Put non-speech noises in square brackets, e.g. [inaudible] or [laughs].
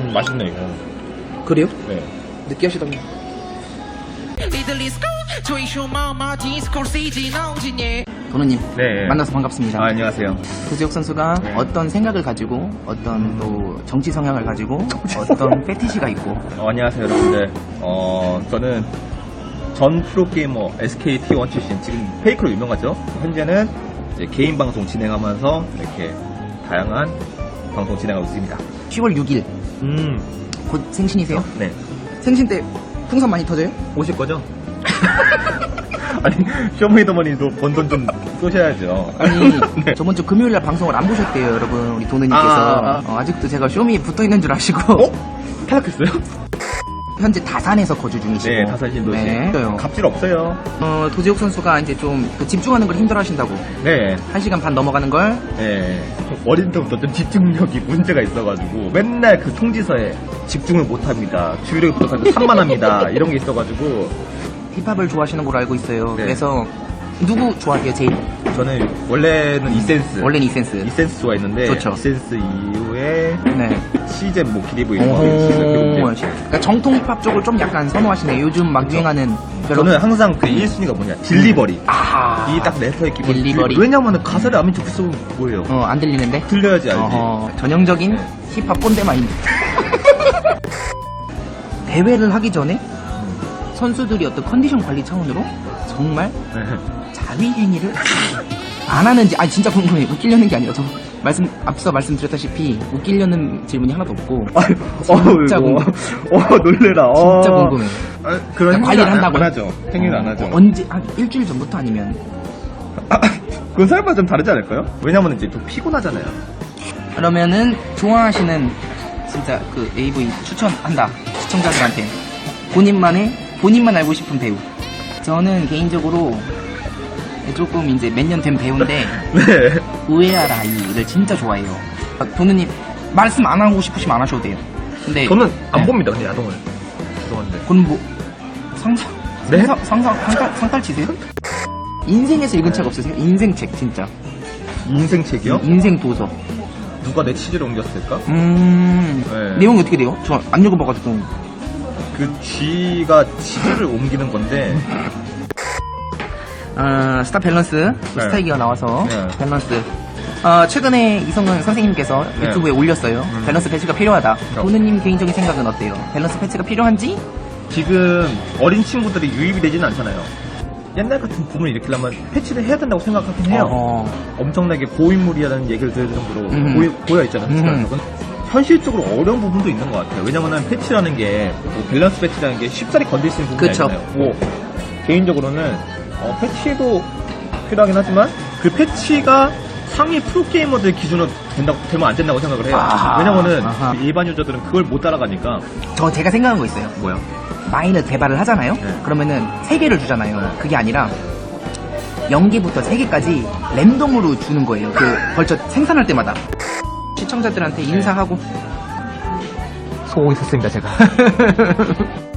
음, 맛있네, 이거. 그래요? 네. 나오지니 도노님 네. 만나서 반갑습니다. 아, 안녕하세요. 도지혁 선수가 네. 어떤 생각을 가지고 어떤 또 정치 성향을 가지고 어떤 패티시가 있고 어, 안녕하세요, 여러분들. 어, 저는 전 프로게이머 SKT1 출신, 지금 페이크로 유명하죠? 현재는 이제 개인 방송 진행하면서 이렇게 다양한 방송 진행하고 있습니다. 10월 6일 음, 곧 생신이세요? 네. 생신 때 풍선 많이 터져요? 오실 거죠? [laughs] 아니, 쇼미더머니도 번 돈 좀 쏘셔야죠. 아니 [laughs] 네. 저번 주 금요일 날 방송을 안 보셨대요 여러분 우리 도느님께서 아, 아, 어, 아직도 제가 쇼미에 붙어 있는 줄 아시고 어? 탈락했어요? 현재 다산에서 거주 중이시고 네, 다산 신도시. 네. 갑질 없어요. 어, 도지혁 선수가 이제 좀그 집중하는 걸 힘들어 하신다고 네. 1시간 반 넘어가는 걸 네. 어릴 때부터 좀 집중력이 문제가 있어가지고 맨날 그 통지서에 집중을 못합니다. 주의력이 부족합니다. 산만합니다. [laughs] 이런 게 있어가지고 힙합을 좋아하시는 걸로 알고 있어요 네. 그래서 누구 좋아해요 제일? 저는 원래는 이센스. 원래는 이센스 이센스 좋아했는데 좋죠. 이센스 이후에 네. 시즌 뭐 기리브 이런 오, 거. 그러니까 정통 힙합 쪽을 좀 약간 선호하시네. 요즘 막 유행하는 별로. 저는 항상 그 1순위가 뭐냐 딜리버리. 아, 이 딱 래퍼의 기본. 딜리버리. 왜냐면 가사를 안 좋겠어 뭐예요? 어, 안 들리는데? 들려야지 알지. 어허, 전형적인 네. 힙합 꼰대 마인드. [laughs] 대회를 하기 전에 선수들이 어떤 컨디션 관리 차원으로 정말 네. 자위 행위를 안 하는지, 아 진짜 궁금해. 웃기려는 게 아니라 저 말씀 앞서 말씀드렸다시피 웃기려는 질문이 하나도 없고 아유, 진짜 어이구. 궁금해. 어, 놀래라. 어. 진짜 궁금해. 아, 그런 관리를 행위를 안- 한다고 안 하죠. 행위를 안 하죠. 어, 언제 한 일주일 전부터 아니면 그건 설마 좀 다르지 않을까요? 왜냐면 이제 또 피곤하잖아요. 그러면은 좋아하시는 진짜 그 AV 추천한다 시청자들한테 본인만의 본인만 알고 싶은 배우 저는 개인적으로 조금 이제 몇 년 된 배우인데 [laughs] 네. 우에아 라이를 진짜 좋아해요 아, 도누님 말씀 안 하고 싶으시면 안 하셔도 돼요 근데 저는 안 네. 봅니다, 근데 야동을. 죄송한데. 그럼 뭐 상상 네? 상상 상상 상탈, 상탈 치세요? 인생에서 읽은 책 없으세요? 인생 책 진짜 인생 책이요? 인생 도서 누가 내 치즈를 옮겼을까? 음 네. 내용이 어떻게 돼요? 저 안 읽어봐가지고 그 쥐가 치즈를 옮기는 건데, 어, 스타 밸런스 네. 스타이기가 나와서 네. 밸런스 어, 최근에 이성은 선생님께서 네. 유튜브에 올렸어요 음. 밸런스 패치가 필요하다 그렇죠. 도느님 개인적인 생각은 어때요? 밸런스 패치가 필요한지? 지금 어린 친구들이 유입이 되지는 않잖아요. 옛날 같은 붐을 일으키려면 패치를 해야 된다고 생각하긴 해요. 어, 엄청나게 고인물이라는 얘기를 들을 정도로 음. 보여 있잖아요. 음. 음. 현실적으로 어려운 부분도 있는 것 같아요. 왜냐면은 패치라는 게, 뭐 밸런스 패치라는 게 쉽사리 건들 수 있는 부분이 그쵸. 아니잖아요. 뭐, 개인적으로는, 어, 패치도 필요하긴 하지만, 그 패치가 상위 프로게이머들 기준으로 된다고, 되면 안 된다고 생각을 해요. 아, 왜냐면은, 아하. 일반 유저들은 그걸 못 따라가니까, 저 제가 생각한 거 있어요 뭐야. 마인을 개발을 하잖아요 네. 그러면은 3개를 주잖아요 그게 아니라 0개부터 3개까지 랜덤으로 주는 거예요 그 벌써 생산할 때마다 시청자들한테 인사하고 소고기 샀습니다, 제가. [laughs]